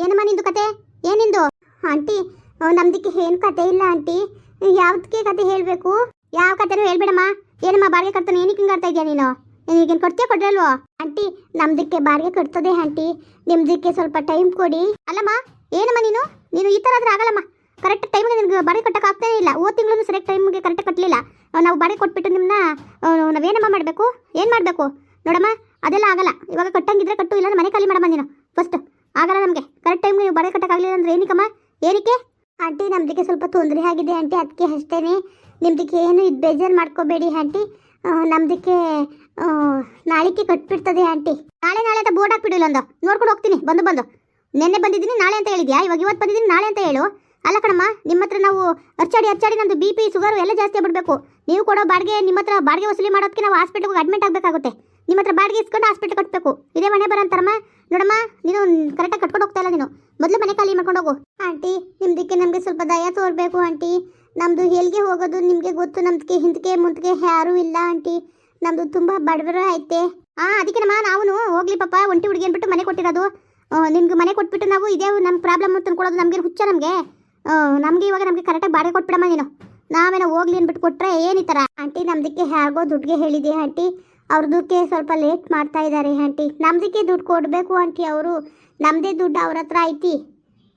ಏನಮ್ಮ ನಿಂದು ಕತೆ? ಏನಿಂದು ಆಂಟಿ ನಮ್ದಕ್ಕೆ ಏನು ಕತೆ ಇಲ್ಲ ಆಂಟಿ. ಯಾವ್ದಕ್ಕೆ ಕತೆ ಹೇಳಬೇಕು? ಯಾವ ಕತೆನೂ ಹೇಳ್ಬೇಡಮ್ಮ. ಏನಮ್ಮ, ಬಾಡಿಗೆ ಕಟ್ತಾನೆ? ಏನಕ್ಕೆ ಹಿಂಗೆ ಆಡ್ತಾ ಇದೆಯಾ ನೀನು? ಈಗೇನು ಕೊಡ್ತೀಯ ಕೊಡ್ರಲ್ವೋ? ಆಂಟಿ, ನಮ್ದಕ್ಕೆ ಬಾಡಿಗೆ ಕಟ್ತದೆ ಆಂಟಿ. ನಿಮ್ದಕ್ಕೆ ಸ್ವಲ್ಪ ಟೈಮ್ ಕೊಡಿ. ಅಲ್ಲಮ್ಮ, ಏನಮ್ಮ ನೀನು? ನೀನು ಈ ಥರ ಆದ್ರೆ ಆಗಲ್ಲಮ್ಮ. ಕರೆಕ್ಟ್ ಟೈಮ್ಗೆ ನಿನಗೆ ಬಾಡಿಗೆ ಕಟ್ಟಕ್ಕೆ ಆಗ್ತಾನೇ ಇಲ್ಲ. ಓ ತಿಂಗಳು ಸರಿಯಾಗಿ ಟೈಮ್ಗೆ ಕರೆಕ್ಟ್ ಕಟ್ಟಲಿಲ್ಲ ನಾವು ಬಾಡಿಗೆ ಕೊಟ್ಬಿಟ್ಟು ನಿಮ್ಮನ್ನ ನಾವೇನಮ್ಮ ಮಾಡಬೇಕು? ಏನು ಮಾಡಬೇಕು? ನೋಡಮ್ಮ, ಅದೆಲ್ಲ ಆಗಲ್ಲ. ಇವಾಗ ಕಟ್ಟಂಗಿದ್ರೆ ಕಟ್ಟು ಇಲ್ಲ ಮನೆ ಖಾಲಿ ಮಾಡಮ್ಮ ನೀನು. ಫಸ್ಟ್ ಆಗಲ್ಲ ನಮಗೆ ಕರೆಕ್ಟ್ ಟೈಮ್ಗೆ ನೀವು ಬಾಡಿಗೆ ಕಟ್ಟಕ್ಕಾಗಲಿಲ್ಲ ಅಂದ್ರೆ ಏನಕ್ಕಮ್ಮ? ಏನಕ್ಕೆ? ಆಂಟಿ, ನಮ್ದಕ್ಕೆ ಸ್ವಲ್ಪ ತೊಂದರೆ ಆಗಿದೆ ಆಂಟಿ ಅದಕ್ಕೆ ಅಷ್ಟೇನೆ. ನಿಮ್ದಕ್ಕೆ ಏನು ಇದು ಬೇಜಾರು ಮಾಡ್ಕೋಬೇಡಿ ಆಂಟಿ. ನಮ್ದಕ್ಕೆ ನಾಳೆಗೆ ಕಟ್ಬಿಡ್ತದೆ ಆಂಟಿ. ನಾಳೆ ನಾಳೆ ಅಂತ ಬೋರ್ಡ್ ಹಾಕ್ಬಿಡಿಲ್ಲ ಒಂದು ನೋಡ್ಕೊಂಡು ಹೋಗ್ತೀನಿ. ಬಂದು ಬಂದು. ನಿನ್ನೆ ಬಂದಿದ್ದೀನಿ, ನಾಳೆ ಅಂತ ಹೇಳಿದ್ಯಾ? ಇವಾಗ ಇವತ್ತು ಬಂದಿದ್ದೀನಿ, ನಾಳೆ ಅಂತ ಹೇಳು. ಅಲ್ಲ ಕಣಮ್ಮ ನಿಮ್ಮ ಹತ್ರ ನಾವು ಅರ್ಚಾಡಿ ಅರ್ಚಾಡಿ ನಮ್ಮದು ಬಿ ಪಿ ಶುಗರು ಎಲ್ಲ ಜಾಸ್ತಿ ಆಗ್ಬಿಡ್ಬೇಕು. ನೀವು ಕೊಡೋ ಬಾಡಿಗೆ ನಿಮ್ಮ ಹತ್ರ ಬಾಡಿಗೆ ವಸೂಲಿ ಮಾಡೋದಕ್ಕೆ ನಾವು ಹಾಸ್ಪಿಟ್ಲಿಗೆ ಅಡ್ಮಿಟ್ ಆಗಬೇಕಾಗುತ್ತೆ. ನಿಮ್ಮ ಹತ್ರ ಬಾಡಿಗೆ ಇಸ್ಕೊಂಡು ಹಾಸ್ಪಿಟ್ಲ್ ಕಟ್ಟಬೇಕು ಇದೇ ಮನೆ ಬರಂತಾರಮ್ಮ ನೋಡಮ್ಮ ನೀನು ಕರೆಕ್ಟಾಗಿ ಕಟ್ಕೊಂಡು ಹೋಗ್ತಾ ಇಲ್ಲ ನೀನು. ಮೊದಲು ಮನೆ ಖಾಲಿ ಮಾಡ್ಕೊಂಡು ಹೋಗು. ಆಂಟಿ ನಿಮ್ದಕ್ಕೆ ನಮಗೆ ಸ್ವಲ್ಪ ದಯ ತೋರಬೇಕು ಆಂಟಿ. ನಮ್ಮದು ಎಲ್ಲಿಗೆ ಹೋಗೋದು ನಿಮಗೆ ಗೊತ್ತು. ನಮ್ದಕ್ಕೆ ಹಿಂದಕ್ಕೆ ಮುಂದಕ್ಕೆ ಯಾರೂ ಇಲ್ಲ ಆಂಟಿ. ನಮ್ಮದು ತುಂಬ ಬಡವರು ಐತೆ. ಹಾಂ ಅದಕ್ಕೆನಮ್ಮ ನಾವು ಹೋಗ್ಲಿ ಪಾಪ. ಒಂಟಿ ಹುಡುಗಿ ಅಂದ್ಬಿಟ್ಟು ಮನೆ ಕೊಟ್ಟಿರೋದು. ನಿಮ್ಗೆ ಮನೆ ಕೊಟ್ಬಿಟ್ಟು ನಾವು ಇದೇ ನಮ್ಮ ಪ್ರಾಬ್ಲಮ್ ತಂದ್ಕೊಳ್ಳೋದು ನಮಗೆ ಹುಚ್ಚ ನಮಗೆ? ನಮಗೆ ಇವಾಗ ನಮಗೆ ಕರೆಕ್ಟಾಗಿ ಬಾಡಿಗೆ ಕೊಟ್ಬಿಡಮ್ಮ ನೀನು. ನಾವೇನೋ ಹೋಗ್ಲಿ ಅಂದ್ಬಿಟ್ಟು ಕೊಟ್ಟರೆ ಈ ಥರ ಆಂಟಿ ನಮ್ದಕ್ಕೆ ಹೇಗೋ ದುಡ್ಡಿಗೆ ಹೇಳಿದೆ ಆಂಟಿ? ಅವ್ರದಕ್ಕೆ ಸ್ವಲ್ಪ ಲೇಟ್ ಮಾಡ್ತಾ ಇದ್ದಾರೆ ಆಂಟಿ ನಮ್ದಕ್ಕೆ ದುಡ್ಡು ಕೊಡಬೇಕು ಆಂಟಿ ಅವರು. ನಮ್ಮದೇ ದುಡ್ಡು ಅವ್ರ ಹತ್ರ ಐತಿ.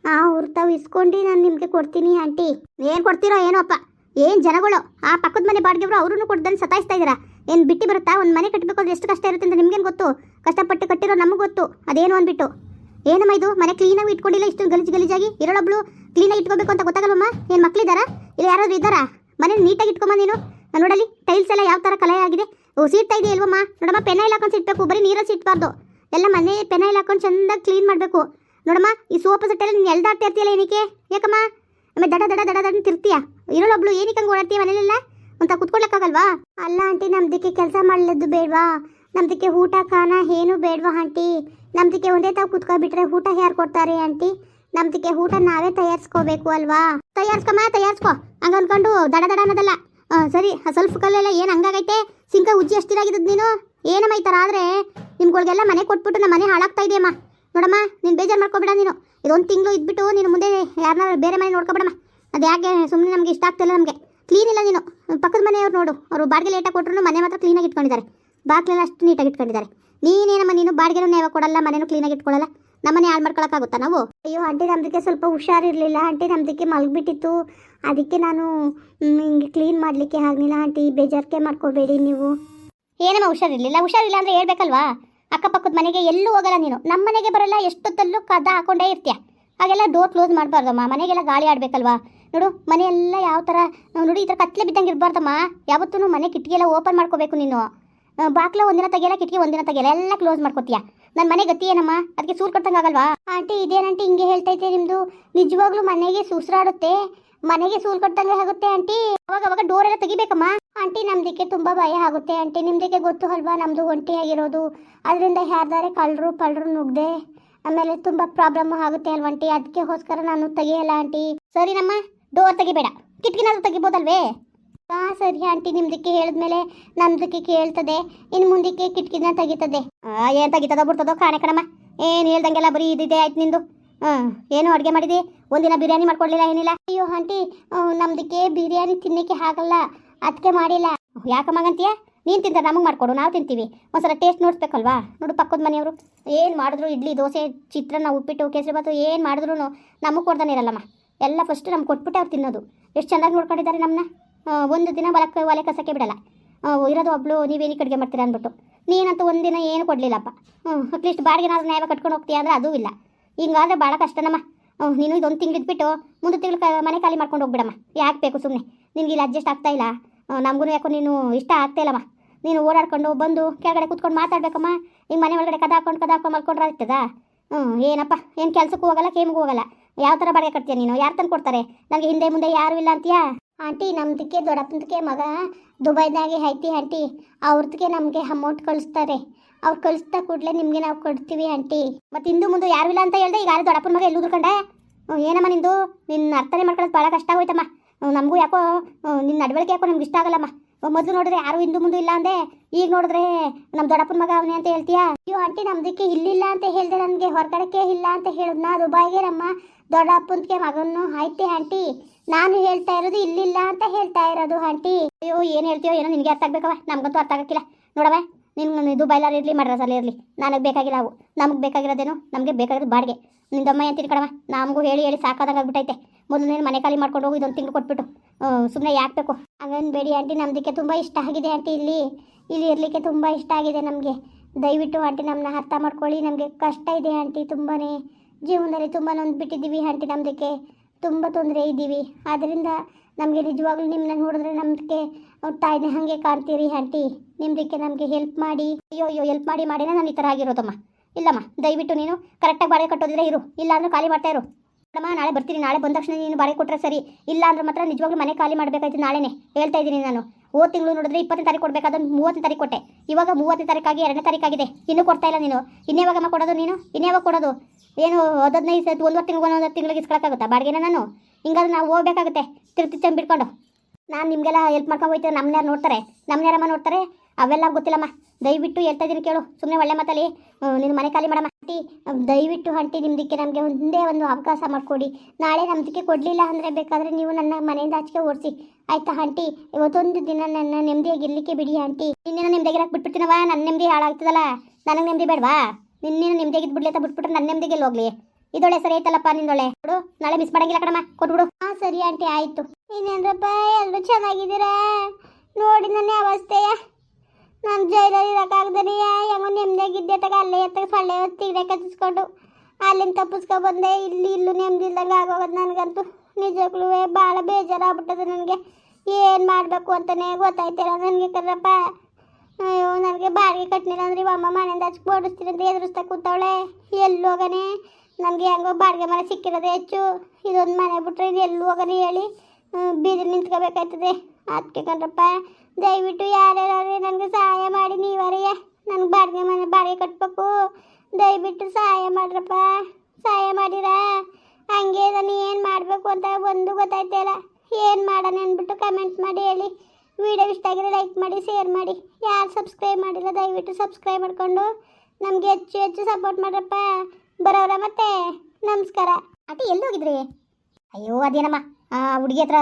ಹಾಂ ಅವ್ರ ತಾವು ಇಸ್ಕೊಂಡು ನಾನು ನಿಮಗೆ ಕೊಡ್ತೀನಿ ಆಂಟಿ ಏನು ಕೊಡ್ತೀರೋ ಏನೋ ಅಪ್ಪ ಏನು ಜನಗಳು. ಆ ಪಕ್ಕದ ಮನೆ ಬಾಡಿಗೆವ್ರು ಅವ್ರೂ ಕೊಡ್ದನ್ನು ಸತಾಯಿಸ್ತಾ ಇದ್ದೀರಾ? ಏನು ಬಿಟ್ಟು ಬರುತ್ತಾ? ಒಂದು ಮನೆ ಕಟ್ಟಬೇಕು ಎಷ್ಟು ಕಷ್ಟ ಇರುತ್ತೆ ಅಂತ ನಿಮ್ಗೇನು ಗೊತ್ತು? ಕಷ್ಟಪಟ್ಟು ಕಟ್ಟಿರೋ ನಮಗೆ ಗೊತ್ತು. ಅದೇನು ಅಂದ್ಬಿಟ್ಟು. ಏನಮ್ಮ ಇದು? ಮನೆ ಕ್ಲೀನಾಗಿ ಇಟ್ಕೊಂಡಿಲ್ಲ ಇಷ್ಟು ಗಲೀಜು ಗಲೀಜಾಗಿ? ಇರೋಳೊಬ್ಳು ಕ್ಲೀನಾಗಿ ಇಟ್ಕೋಬೇಕು ಅಂತ ಗೊತ್ತಾಗಲ್ಲಮ್ಮ? ಏನು ಮಕ್ಕಳಿದ್ದಾರಾ ಇಲ್ಲ ಯಾರಾದರೂ ಇದ್ದಾರಾ? ಮನೆ ನೀಟಾಗಿ ಇಟ್ಕೊಂಬ ನೀನು ನೋಡಲಿ ಟೈಲ್ಸ್ ಎಲ್ಲ ಯಾವ ಥರ ಕಲೆ ಆಗಿದೆ? ಸೀಟ್ತಾ ಇದೆ ಇಲ್ವಮ್ಮ? ನೋಡಮ್ಮ ಪೆನಾಯಿಲ್ ಹಾಕೊಂಡು ಸಿಟ್ಬೇಕು ಬರೀ ನೀರಲ್ಲಿ ಸಿಟ್ಬಾರ್ದು. ಎಲ್ಲ ಮನೆ ಪೆನಾಯಿಲ್ ಹಾಕೊಂಡು ಚೆಂದಾಗಿ ಕ್ಲೀನ್ ಮಾಡಬೇಕು. ನೋಡಮ್ಮ ಈ ಸೋಪ ಸಟ್ಟೆಲ್ಲ ನೀನು ಎಲ್ದಾಡ್ತಾ ಇರ್ತೀಯಲ್ಲ ಏನಕ್ಕೆ? ಯಾಕಮ್ಮ? ಆಮೇಲೆ ದಡ ದಡ ದಡ ದಡ ತಿರ್ತೀಯ? ಇರೋಳೊಬ್ಳು ಏನಕ್ಕೆ ಹಂಗೆ ಓಡಾಡ್ತೀಯ ಮನೇಲೆಲ್ಲ? ಅಂತ ಕುತ್ಕೊಳ್ಳೋಕ್ಕಾಗಲ್ವಾ ಅಲ್ಲ ಆಂಟಿ ನಮ್ದಕ್ಕೆ ಕೆಲಸ ಮಾಡಲಿದ್ದು ಬೇಡವಾ? ನಮ್ದಕ್ಕೆ ಊಟ ಖಾನ ಏನು ಬೇಡವಾ ಆಂಟಿ? ನಮ್ದಕ್ಕೆ ಒಂದೇ ತಾವು ಕುತ್ಕೊಬಿಟ್ರೆ ಊಟ ಯಾರು ಕೊಡ್ತಾರೆ ಆಂಟಿ? ನಮ್ದಕ್ಕೆ ಊಟ ನಾವೇ ತಯಾರಿಸ್ಕೋಬೇಕು ಅಲ್ವಾ? ತಯಾರಿಸ್ಕೊಮ್ಮ ತಯಾರಿಸ್ಕೊ. ಹಂಗೆ ಅನ್ಕೊಂಡು ದಡ ದಡ ಅನ್ನೋದಲ್ಲ. ಸರಿ ಸ್ವಲ್ಪ ಕಲ್ಲೆಲ್ಲ ಏನು ಹಂಗಾಗೈತೆ? ಸಿಂಕ ಉಜ್ಜಿ ಅಷ್ಟಿರಾಗಿದ್ದು ನೀನು? ಏನಮ್ಮ ಈ ಥರ ಆದರೆ? ನಿಮ್ಗಳಿಗೆಲ್ಲ ಮನೆ ಕೊಟ್ಬಿಟ್ಟು ನಮ್ಮ ಮನೆ ಹಾಳಾಗ್ತಾ ಇದೆಯಮ್ಮ. ನೋಡಮ್ಮ, ನೀನು ಬೇಜಾರು ಮಾಡ್ಕೊಬೇಡ ನೀನು. ಇದೊಂದು ತಿಂಗಳು ಇದ್ಬಿಟ್ಟು ನೀನು ಮುಂದೆ ಯಾರನ್ನಾದ್ರೂ ಬೇರೆ ಮನೆ ನೋಡ್ಕೊಬೇಡಮ್ಮ. ಅದು ಯಾಕೆ ಸುಮ್ಮನೆ ನಮಗೆ ಇಷ್ಟ ಆಗ್ತಿಲ್ಲ ನಮಗೆ. ಕ್ಲೀನ್ ಇಲ್ಲ ನೀನು. ಪಕ್ಕದ ಮನೆಯವ್ರು ನೋಡು. ಅವರು ಬಾಡಿಗೆ ಲೇಟಾಗಿ ಕೊಟ್ಟರು ಮನೆ ಮಾತ್ರ ಕ್ಲೀನಾಗಿ ಇಟ್ಕೊಂಡಿದ್ದಾರೆ. ಬಾಗಿಲೆಲ್ಲ ಅಷ್ಟು ನೀಟಾಗಿ ಇಟ್ಕೊಂಡಿದ್ದಾರೆ. ನೀನೇನಮ್ಮ ನೀನು ಬಾಡಿಗೆನೂ ನೇವ ಕೊಡಲ್ಲ, ಮನೇನೂ ಕ್ಲೀನಾಗಿ ಇಟ್ಕೊಳ್ಳಲ್ಲ ನಮ್ಮನೆ ಹಾಳು ಮಾಡ್ಕೊಳಕ್ಕಾಗುತ್ತಾ ನಾವು? ಅಯ್ಯೋ, ಆಂಟಿ ನಮ್ದಕ್ಕೆ ಸ್ವಲ್ಪ ಹುಷಾರಿರಲಿಲ್ಲ. ಆಂಟಿ ನಮ್ದಕ್ಕೆ ಮಲಗಿಬಿಟ್ಟಿತ್ತು. ಅದಕ್ಕೆ ನಾನು ಹಿಂಗೆ ಕ್ಲೀನ್ ಮಾಡಲಿಕ್ಕೆ ಆಗಲಿಲ್ಲ. ಆಂಟಿ, ಬೇಜಾರಿಕೆ ಮಾಡ್ಕೋಬೇಡಿ ನೀವು. ಏನಮ್ಮ ಹುಷಾರಿರಲಿಲ್ಲ? ಹುಷಾರಿಲ್ಲ ಅಂದರೆ ಹೇಳ್ಬೇಕಲ್ವಾ? ಅಕ್ಕಪಕ್ಕದ ಮನೆಗೆ ಎಲ್ಲೂ ಹೋಗಲ್ಲ ನೀನು. ನಮ್ಮ ಮನೆಗೆ ಬರಲ್ಲ, ಎಷ್ಟೊತ್ತಲ್ಲೂ ಕದ ಹಾಕೊಂಡೇ ಇರ್ತೀಯ? ಹಾಗೆಲ್ಲ ಡೋರ್ ಕ್ಲೋಸ್ ಮಾಡಬಾರ್ದಮ್ಮ. ಮನೆಗೆಲ್ಲ ಗಾಳಿ ಆಡಬೇಕಲ್ವಾ? ನೋಡು, ಮನೆಯೆಲ್ಲ ಯಾವ ಥರ ನೋಡಿ, ಈ ಥರ ಕತ್ಲೆ ಬಿದ್ದಂಗೆ ಇರಬಾರ್ದಮ್ಮ. ಯಾವತ್ತೂ ಮನೆ ಕಿಟಕಿ ಎಲ್ಲ ಓಪನ್ ಮಾಡ್ಕೋಬೇಕು ನೀನು. ಬಾಕ್ಲ ಒಂದಿನ ತೆಗೆಯಲ್ಲ, ಕಿಟಕಿ ಒಂದಿನ ತೆಗೆಯಲ್ಲ, ಎಲ್ಲ ಕ್ಲೋಸ್ ಮಾಡ್ಕೋತೀಯ? ನನ್ನ ಮನೆ ಗತಿ ಏನಮ್ಮ? ಅದಕ್ಕೆ ಸೂರ್ ಕಟ್ಟಂಗಾಗಲ್ವಾ ಆಂಟಿ, ಇದೇನಂಟಿ ಹಿಂಗೆ ಹೇಳ್ತೈತೆ ನಿಮ್ಮದು ನಿಜವಾಗ್ಲೂ ಮನೆಗೆ ಸೂಸ್ರಾಡುತ್ತೆ. ಮನೆಗೆ ಸೂಲ್ ಕಟ್ಟಂಗೆ ಆಗುತ್ತೆ ಆಂಟಿ. ಅವಾಗ ಅವಾಗ ಡೋರ್ ಎಲ್ಲ ತೆಗಿಬೇಕಮ್ಮ. ಆಂಟಿ, ನಮ್ದಕ್ಕೆ ತುಂಬಾ ಭಯ ಆಗುತ್ತೆ ಆಂಟಿ. ನಿಮ್ದಕ್ಕೆ ಗೊತ್ತು ಅಲ್ವಾ ನಮ್ದು ಒಂಟಿಯಾಗಿರೋದು ಅದರಿಂದ ಯಾರ್ದಾರೆ ಕಳ್ಳರು, ಪಳ್ಳರು ನುಗ್ದೆ ಆಮೇಲೆ ತುಂಬಾ ಪ್ರಾಬ್ಲಮ್ ಆಗುತ್ತೆ ಅಲ್ವಾ ಆಂಟಿ? ಅದಕ್ಕೆಗೋಸ್ಕರ ನಾನು ತೆಗಿಯಲ್ಲ ಆಂಟಿ. ಸರಿನಮ್ಮ ಡೋರ್ ತೆಗಿಬೇಡ. ಕಿಟಕಿನಾದ್ರೂ ತೆಗಿಬೋದಲ್ವೇ? ಹಾ, ಸರಿ ಆಂಟಿ, ನಿಮ್ದಕ್ಕೆ ಹೇಳಿದ್ಮೇಲೆ ನಮ್ದಕ್ಕೆ ಕೇಳ್ತದೆ. ಇನ್ನು ಮುಂದಕ್ಕೆ ಕಿಟಕಿನ ತೆಗಿತದೆ. ಏನು ತೆಗಿತದೋ ಬಿಡ್ತದೋ ಕಾಣೆ ಕಣಮ್ಮ. ಏನು ಹೇಳ್ದಂಗೆಲ್ಲ ಬರೀ ಇದಿದೆ ಆಯ್ತು ನಿಂದು. ಹಾಂ ಏನು ಅಡುಗೆ ಮಾಡಿದಿ? ಒಂದಿನ ಬಿರಿಯಾನಿ ಮಾಡ್ಕೊಡ್ಲಿಲ್ಲ ಏನಿಲ್ಲ? ಅಯ್ಯೋ ಆಂಟಿ ನಮ್ದಕ್ಕೆ ಬಿರಿಯಾನಿ ತಿನ್ನಕ್ಕೆ ಆಗಲ್ಲ. ಅದಕ್ಕೆ ಮಾಡಿಲ್ಲ. ಯಾಕಮ್ಮಗಂತೀಯ ನೀನು ತಿಂತ ನಮಗೆ ಮಾಡ್ಕೊಡು, ನಾವು ತಿಂತೀವಿ. ಒಂದ್ಸಲ ಟೇಸ್ಟ್ ನೋಡಿಸ್ಬೇಕಲ್ವಾ? ನೋಡು ಪಕ್ಕದ ಮನೆಯವರು. ಏನು ಮಾಡಿದ್ರು, ಇಡ್ಲಿ, ದೋಸೆ, ಚಿತ್ರಾನ್ನ, ಉಪ್ಪಿಟ್ಟು, ಕೇಸರಿ ಕೇಸರಿಬಾತು ಏನು ಮಾಡಿದ್ರು ನಮಗೆ ಕೊಡ್ದಾನೆ ಇರಲ್ಲಮ್ಮ. ಎಲ್ಲ ಫಸ್ಟ್ ನಮ್ಗೆ ಕೊಟ್ಬಿಟ್ಟು ಅವ್ರು ತಿನ್ನೋದು. ಎಷ್ಟು ಚೆನ್ನಾಗಿ ನೋಡ್ಕೊಂಡಿದ್ದಾರೆ ನಮ್ಮನ್ನ ಒಂದು ದಿನ ಹೊಲಕ್ಕೆ ಒಲೆ ಕಸಕ್ಕೆ ಬಿಡಲ್ಲ. ಇರೋದು ಒಬ್ಳು ನೀವೇನಕ್ಕೆ ಕಡಿಗೆ ಮಾಡ್ತೀರಾ ಅಂದ್ಬಿಟ್ಟು. ನೀನಂತೂ ಒಂದಿನ ಏನು ಕೊಡಲಿಲ್ಲಪ್ಪ. ಹ್ಞೂ ಅಟ್ಲೀಸ್ಟ್ ಬಾಡಿಗೆನಾದ್ರೂ ನ್ಯಾಯ ಕಟ್ಕೊಂಡು ಹೋಗ್ತೀಯ ಅಂದರೆ ಅದೂ ಇಲ್ಲ. ಹಿಂಗಾದ್ರೆ ಭಾಳ ಕಷ್ಟನಮ್ಮ. ಹ್ಞೂ ನೀನು ಇದೊಂದು ತಿಂಗಳು ಇದ್ಬಿಟ್ಟು ಮುಂದೆ ತಿಂಗಳು ಮನೆ ಖಾಲಿ ಮಾಡ್ಕೊಂಡು ಹೋಗ್ಬಿಡಮ್ಮ. ಯಾಕೆ ಬೇಕು ಸುಮ್ಮನೆ ನಿನಗೆ ಇಲ್ಲಿ ಅಡ್ಜಸ್ಟ್ ಆಗ್ತಾ ಇಲ್ಲ. ನಮಗೂ ಯಾಕೋ ನೀನು ಇಷ್ಟ ಆಗ್ತಾ ಇಲ್ಲಮ್ಮ. ನೀನು ಓಡಾಡ್ಕೊಂಡು ಬಂದು ಕೆಳಗಡೆ ಕೂತ್ಕೊಂಡು ಮಾತಾಡ್ಬೇಕಮ್ಮ. ಹಿಂಗೆ ಮನೆ ಒಳಗಡೆ ಕದ ಹಾಕೊಂಡು ಕದ ಹಾಕೊಂಡು ಮಲ್ಕೊಂಡ್ರೆ ಆಗ್ತದಾ? ಹ್ಞೂ ಏನಪ್ಪ? ಏನು ಕೆಲಸಕ್ಕೂ ಹೋಗಲ್ಲ, ಕೇಮ್ಗೂ ಹೋಗಲ್ಲ. ಯಾವ ಥರ ಬಾಡಿಗೆ ಕಟ್ತೀಯ ನೀನು? ಯಾರು ತಂದು ಕೊಡ್ತಾರೆ? ನನಗೆ ಹಿಂದೆ ಮುಂದೆ ಯಾರೂ ಇಲ್ಲ ಅಂತೀಯಾ? ಆಂಟಿ, ನಮ್ದಕ್ಕೆ ದೊಡ್ಡಪ್ಪನದಕ್ಕೆ ಮಗ ದುಬೈದಾಗೆ ಐತಿ ಆಂಟಿ. ಅವ್ರದಕ್ಕೆ ನಮಗೆ ಅಮೌಂಟ್ ಕಳಿಸ್ತಾರೆ. ಅವ್ರು ಕಳಿಸ್ತಾ ಕೂಡಲೇ ನಿಮಗೆ ನಾವು ಕೊಡ್ತೀವಿ ಆಂಟಿ. ಮತ್ತೆ ಇಂದು ಮುಂದೆ ಯಾರು ಇಲ್ಲ ಅಂತ ಹೇಳ್ದೆ, ಈಗ ಯಾರು ದೊಡ್ಡಪ್ಪನ ಮಗ ಎಲ್ಲೂ ಉದ್ರಕೊಂಡೆ? ಏನಮ್ಮ ನಿಂದು? ನಿನ್ನ ಅರ್ಥನೇ ಮಾಡ್ಕೊಳ್ಳೋದು ಭಾಳ ಕಷ್ಟ ಆಗೋಯ್ತಮ್ಮ. ನಮಗೂ ಯಾಕೋ ನಿನ್ನ ನಡವಳಿಕೆ ಯಾಕೋ ನಮ್ಗೆ ಇಷ್ಟ ಆಗಲ್ಲಮ್ಮ. ಮೊದಲು ನೋಡಿದ್ರೆ ಯಾರು ಹಿಂದೂ ಮುಂದೆ ಇಲ್ಲ ಅಂದೆ, ಈಗ ನೋಡಿದ್ರೆ ನಮ್ಮ ದೊಡ್ಡಪ್ಪನ ಮಗ ಅವನೇ ಅಂತ ಹೇಳ್ತೀಯಾ? ಅಯ್ಯೋ ಆಂಟಿ, ನಮ್ದಕ್ಕೆ ಇಲ್ಲಿಲ್ಲ ಅಂತ ಹೇಳಿದೆ ನನಗೆ, ಹೊರಗಡೆಕ್ಕೆ ಇಲ್ಲ ಅಂತ ಹೇಳಿದ್ನ? ದುಬಾಯಿಗೆ ನಮ್ಮ ದೊಡ್ಡಪ್ಪನಿಗೆ ಮಗನು ಆಯ್ತೆ ಆಂಟಿ, ನಾನು ಹೇಳ್ತಾ ಇರೋದು ಇಲ್ಲಿಲ್ಲ ಅಂತ ಹೇಳ್ತಾ ಇರೋದು ಆಂಟಿ. ಅಯ್ಯೋ, ಏನು ಹೇಳ್ತೀಯೋ ಏನೋ ನಿನಗೆ ಅರ್ಥ ಆಗ್ಬೇಕವ ನಮಗಂತೂ ಅರ್ಥ ಆಗಕ್ಕಿಲ್ಲ. ನೋಡವ ನಿನ್ಗೆ ದುಬೈಲಾರು ಇರಲಿ ಮಡ್ರಸಲ್ಲಿ ಇರಲಿ, ನನಗೆ ಬೇಕಾಗಿಲ್ಲ ಅವು. ನಮಗೆ ಬೇಕಾಗಿರೋದೇನು, ನಮಗೆ ಬೇಕಾಗಿರೋದು ಬಾಡಿಗೆ. ನಿಂದಮ್ಮ ಅಂತೀನಿ ಕಡವ ನಮಗೂ ಹೇಳಿ ಹೇಳಿ ಸಾಕಾದಂಗೆ ಆಗ್ಬಿಟ್ಟೈತೆ. ಮೊದಲು ನೀನು ಮನೆ ಖಾಲಿ ಮಾಡ್ಕೊಂಡು ಹೋಗಿ, ಇದೊಂದು ತಿಂಗಳು ಕೊಟ್ಬಿಟ್ಟು. ಸುಮ್ಮನೆ ಯಾಕೆ ಬೇಕು? ಹಂಗನ್ಬೇಡಿ ಆಂಟಿ, ನಮ್ದಕ್ಕೆ ತುಂಬ ಇಷ್ಟ ಆಗಿದೆ ಆಂಟಿ ಇಲ್ಲಿ. ಇಲ್ಲಿ ಇರಲಿಕ್ಕೆ ತುಂಬ ಇಷ್ಟ ಆಗಿದೆ ನಮಗೆ. ದಯವಿಟ್ಟು ಆಂಟಿ ನಮ್ಮನ್ನ ಅರ್ಥ ಮಾಡ್ಕೊಳ್ಳಿ, ನಮಗೆ ಕಷ್ಟ ಇದೆ ಆಂಟಿ ತುಂಬಾ ಜೀವನದಲ್ಲಿ ತುಂಬ ನೊಂದ್ಬಿಟ್ಟಿದ್ದೀವಿ ಆಂಟಿ, ನಮ್ದಕ್ಕೆ ತುಂಬ ತೊಂದರೆ ಇದ್ದೀವಿ. ಆದ್ದರಿಂದ ನಮಗೆ ನಿಜವಾಗ್ಲೂ ನಿಮ್ಮನ್ನ ನೋಡಿದ್ರೆ ನಮ್ದಕ್ಕೆ ತಾಯಿನೇ ಹಾಗೆ ಕಾಣ್ತೀರಿ ಆಂಟಿ. ನಿಮ್ದಕ್ಕೆ ನಮಗೆ ಹೆಲ್ಪ್ ಮಾಡಿ, ಅಯ್ಯೋ ಅಯ್ಯೋ ಹೆಲ್ಪ್ ಮಾಡಿ ಮಾಡಿನ ನಾನು ಈ ಥರ ಆಗಿರೋದಮ್ಮ. ಇಲ್ಲಮ್ಮ, ದಯವಿಟ್ಟು ನೀನು ಕರೆಕ್ಟಾಗಿ ಬಾಡಿಗೆ ಕಟ್ಟೋದಿದ್ರೆ ಇರು. ಇಲ್ಲ ಅಂದ್ರೆ ಖಾಲಿ ಮಾಡ್ತಾ ಇರು. ಅಮ್ಮ ನಾಳೆ ಬರ್ತೀನಿ. ನಾಳೆ ಬಂದ ತಕ್ಷಣ ನೀನು ಬಾಡಿಗೆ ಕೊಟ್ಟರೆ ಸರಿ. ಇಲ್ಲ ಅಂದ್ರೆ ಮಾತ್ರ ನಿಜವಾಗ್ಲೂ ಮನೆ ಖಾಲಿ ಮಾಡಬೇಕಾಯ್ತು ನಾಳೆನೇ. ಹೇಳ್ತಾ ಇದ್ದೀನಿ ನಾನು. ಓದ್ ತಿಂಗಳು ನೋಡಿದ್ರೆ ಇಪ್ಪತ್ತನೇ ತಾರೀಕು ಕೊಡಬೇಕಾದ್ರೆ ಮೂವತ್ತನೇ ತಾರೀಕು ಕೊಟ್ಟೆ. ಇವಾಗ ಮೂವತ್ತನೇ ತಾರೀಕಾಗಿ ಎರಡನೇ ತಾರೀಕಾಗಿದೆ. ಇನ್ನೂ ಕೊಡ್ತಾ ಇಲ್ಲ ನೀನು. ಇನ್ನೇವಾಗಮ್ಮ ಕೊಡೋದು ನೀನು? ಇನ್ನೇವಾಗ ಕೊಡೋದು? ಏನು, ಹದಿನೈದು ಸತಿ ಒಂದುವರೆ ತಿಂಗಳು, ಒಂದೊಂದು ತಿಂಗಳಿಗೆ ಇಸ್ಕೊಳಕ್ಕಾಗುತ್ತಾ ಬಾಡಿಗೆನ ನಾನು? ಹಿಂಗಾದ್ರೆ ನಾವು ಹೋಗ್ಬೇಕಾಗುತ್ತೆ. ತಿರುಗಿ ಬಿಟ್ಕೊಂಡು. ನಾನು ನಿಮಗೆಲ್ಲ ಹೆಲ್ಪ್ ಮಾಡ್ಕೊಂಡು ಹೋಗ್ತೀವಿ ನಮ್ಮನ್ನ ಯಾರು ನೋಡ್ತಾರೆ. ನಮ್ಮನ್ನ ಯಾರಮ್ಮ ನೋಡ್ತಾರೆ. ಅವೆಲ್ಲ ಗೊತ್ತಿಲ್ಲಮ್ಮ. ದಯವಿಟ್ಟು ಹೇಳ್ತಾ ಇದ್ದೀನಿ ಕೇಳು. ಸುಮ್ಮನೆ ಒಳ್ಳೆ ಮಾತಲ್ಲಿ ನಿನ್ನ ಮನೆ ಖಾಲಿ ಮಾಡಮ್ಮ. ಆಂಟಿ, ದಯವಿಟ್ಟು ಆಂಟಿ, ನಿಮ್ದಕ್ಕೆ ನಮಗೆ ಒಂದೇ ಒಂದು ಅವಕಾಶ ಮಾಡಿಕೊಡಿ. ನಾಳೆ ನಮ್ದಕ್ಕೆ ಕೊಡಲಿಲ್ಲ ಅಂದರೆ ಬೇಕಾದರೆ ನೀವು ನನ್ನ ಮನೆಯಿಂದ ಆಚೆಗೆ ಓಡಿಸಿ. ಆಯ್ತಾ ಆಂಟಿ? ಇವತ್ತೊಂದು ದಿನ ನನ್ನ ನೆಮ್ಮದಿಯಾಗಿ ಇರ್ಲಿಕ್ಕೆ ಬಿಡಿ ಆಂಟಿ. ನಿನ್ನೆ ನಿಮ್ದಾಗಿರಕ್ಕೆ ಬಿಟ್ಬಿಡ್ತೀನವ ನನ್ನ ನೆಮ್ಮದಿ ಹಾಳಾಗ್ತದಲ್ಲ. ನನಗೆ ನೆಮ್ಮದಿ ಬೇಡವಾ? ನಿನ್ನೇನು ನೆಮ್ಮದಿಯಾಗಿದ್ದು ಬಿಡ್ಲಿ ಅಂತ ಬಿಟ್ಬಿಟ್ರೆ ನನ್ನ ನೆಮ್ಮದಿಗೆ ಹೋಗ್ಲಿ? ಇದೊಳೆ ಸರಿ ಐತಲ್ಲಪ್ಪ ನಿಂದೊಳೆ ನೋಡು ನಾಳೆ ಮಿಸ್ ಮಾಡಂಗಿಲ್ಲ ಕಣಮ್ಮ ಕೊಟ್ಬಿಡು ಹಾ, ಸರಿ ಆಂಟಿ, ಆಯ್ತು. ಇನ್ನೇನ್ರಪ್ಪ ಎಲ್ಲರೂ ಚೆನ್ನಾಗಿದ್ದೀರಾ? ನೋಡಿ ನನ್ನ ಅವಸ್ಥೆಯ. ನಾನು ಜೈಲಲ್ಲಿ ಇರೋಕ್ಕಾಗ್ದನಿ ಹೆಂಗೋ ನೆಮ್ಮದಿಯಾಗಿದ್ದೆ ತಗ, ಅಲ್ಲೇ ಎತ್ತಾಗ ಸೊಳ್ಳೆ ತೀರೆ ಕಚ್ಚಿಸ್ಕೊಂಡು. ಅಲ್ಲಿಂದ ತಪ್ಪಿಸ್ಕೊ ಬಂದೆ, ಇಲ್ಲಿ ಇಲ್ಲೂ ನೆಮ್ಮದಿ ಇಲ್ದಂಗೆ ಆಗೋಗೋದು ನನಗಂತೂ. ನಿಜಕ್ಕೂ ಭಾಳ ಬೇಜಾರಾಗ್ಬಿಟ್ಟದೆ ನನಗೆ. ಏನು ಮಾಡಬೇಕು ಅಂತಲೇ ಗೊತ್ತಾಯ್ತಿರ ನನಗೆ ಕರ್ರಪ್ಪ ಅಯ್ಯೋ, ನನಗೆ ಬಾಡಿಗೆ ಕಟ್ಟಲಿಲ್ಲ ಅಂದ್ರೆ ಅಮ್ಮ ಮನೆಯಿಂದ ಅಚ್ಚಿ ಓಡಿಸ್ತೀನಿ ಅಂತ ಎದುರಿಸ್ತಾ ಕೂತವಳೆ. ಎಲ್ಲಿ ಹೋಗನೆ. ನನಗೆ ಹೆಂಗೋ ಬಾಡಿಗೆ ಮನೆ ಸಿಕ್ಕಿರೋದೇ ಹೆಚ್ಚು. ಇದೊಂದು ಮನೆ ಬಿಟ್ಟರೆ ಇದು ಎಲ್ಲಿ ಹೋಗನೆ ಹೇಳಿ ಬೀದಿ ನಿಂತ್ಕೋಬೇಕಾಯ್ತದೆ. ಅದಕ್ಕೆ ಕಣ್ರಪ್ಪ ದಯವಿಟ್ಟು ಯಾರ್ಯಾರೇ ನನಗೆ ಸಹಾಯ ಮಾಡಿ ನೀವರೆಯ. ನನಗೆ ಬಾಡಿಗೆ ಮನೆ, ಬಾಡಿಗೆ ಕಟ್ಟಬೇಕು ದಯವಿಟ್ಟು ಸಹಾಯ ಮಾಡ್ರಪ್ಪ. ಸಹಾಯ ಮಾಡಿರಾ? ಹಂಗೆ ನಾನು ಏನು ಮಾಡಬೇಕು ಅಂತ ಒಂದು ಗೊತ್ತಾಯ್ತಿಲ್ಲ ಏನು ಮಾಡೋಣ ಅಂದ್ಬಿಟ್ಟು ಕಮೆಂಟ್ ಮಾಡಿ ಹೇಳಿ. ವಿಡಿಯೋ ಇಷ್ಟ ಆಗಿದ್ರೆ ಲೈಕ್ ಮಾಡಿ, ಶೇರ್ ಮಾಡಿ. ಯಾರು ಸಬ್ಸ್ಕ್ರೈಬ್ ಮಾಡಿಲ್ಲ, ದಯವಿಟ್ಟು ಸಬ್ಸ್ಕ್ರೈಬ್ ಮಾಡಿಕೊಂಡು. ನಮಗೆ ಹೆಚ್ಚು ಹೆಚ್ಚು ಸಪೋರ್ಟ್ ಮಾಡ್ರಪ್ಪ. ಬರೋರ ಮತ್ತೆ. ನಮಸ್ಕಾರ. ಅಟಿ ಎಲ್ಲಿ ಹೋಗಿದ್ರಿ? ಅಯ್ಯೋ ಅದೇನಮ್ಮ ಆ ಹುಡುಗಿ ಹತ್ರ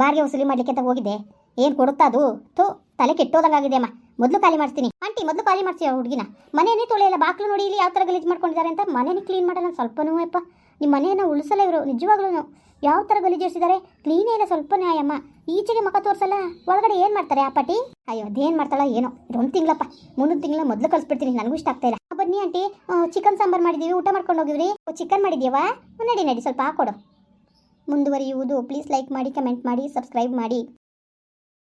ಬಾರಿಗೆ ವಸೂಲಿ ಮಾಡ್ಲಿಕ್ಕೆ ಅಂತ ಹೋಗಿದ್ದೆ. ಏನು ಕೊಡುತ್ತಾ ಅದು? ಥೂ, ತಲೆ ಕೆಟ್ಟೋದಂಗಾಗಿದೆ ಅಮ್ಮ. ಮೊದಲು ಖಾಲಿ ಮಾಡ್ತೀನಿ ಆಂಟಿ, ಮೊದಲು ಖಾಲಿ ಮಾಡ್ತೀಯ ಹುಡುಗಿನ. ಮನೆಯೇ ತೊಳೆಯಲ್ಲ ಬಾಕ್ಲು ನೋಡಿ ಇಲ್ಲಿ ಯಾವ ಥರ ಗಲೀಜು ಮಾಡ್ಕೊಂಡಿದ್ದಾರೆ ಅಂತ ಮನೇನೆ ಕ್ಲೀನ್ ಮಾಡಲ್ಲ, ಸ್ವಲ್ಪನೂ ಅಪ್ಪ ನಿಮ್ಮ ಮನೆಯನ್ನು ಉಳಿಸಲ್ಲ ಇವರು ನಿಜವಾಗ್ಲೂ ಯಾವ ಥರ ಗಲೀಜಿಸಿದ್ದಾರೆ ಕ್ಲೀನೇ ಇಲ್ಲ, ಸ್ವಲ್ಪನೇ ಅಯ್ಯಮ್ಮ ಈಚೆಗೆ ಮಕ ತೋರಿಸಲ್ಲ? ಒಳಗಡೆ ಏನು ಮಾಡ್ತಾರೆ ಆ ಪಾಟಿ? ಅಯ್ಯೋ, ಅದೇನ್ ಮಾಡ್ತಾಳ ಏನೋ. ಇದೊಂದು ತಿಂಗಳಪ್ಪ. ಮುಂದಿನ ತಿಂಗಳ ಮೊದ್ಲು ಕಳಿಸ್ಬಿಡ್ತೀನಿ ನನಗೂ ಇಷ್ಟ ಆಗ್ತಾ ಇಲ್ಲ. ಬನ್ನಿ ಆಂಟಿ. ಚಿಕನ್ ಸಾಂಬಾರ್ ಮಾಡಿದ್ದೀವಿ ಊಟ ಮಾಡ್ಕೊಂಡು ಹೋಗಿವ್ರಿ. ಚಿಕನ್ ಮಾಡಿದ್ಯವಾ? ನಡಿ ನಡಿ, ಸ್ವಲ್ಪ ಹಾಕೊಡು. ಮುಂದುವರಿಯುವುದು. ಪ್ಲೀಸ್ ಲೈಕ್ ಮಾಡಿ ಕಮೆಂಟ್ ಮಾಡಿ ಸಬ್ಸ್ಕ್ರೈಬ್ ಮಾಡಿ.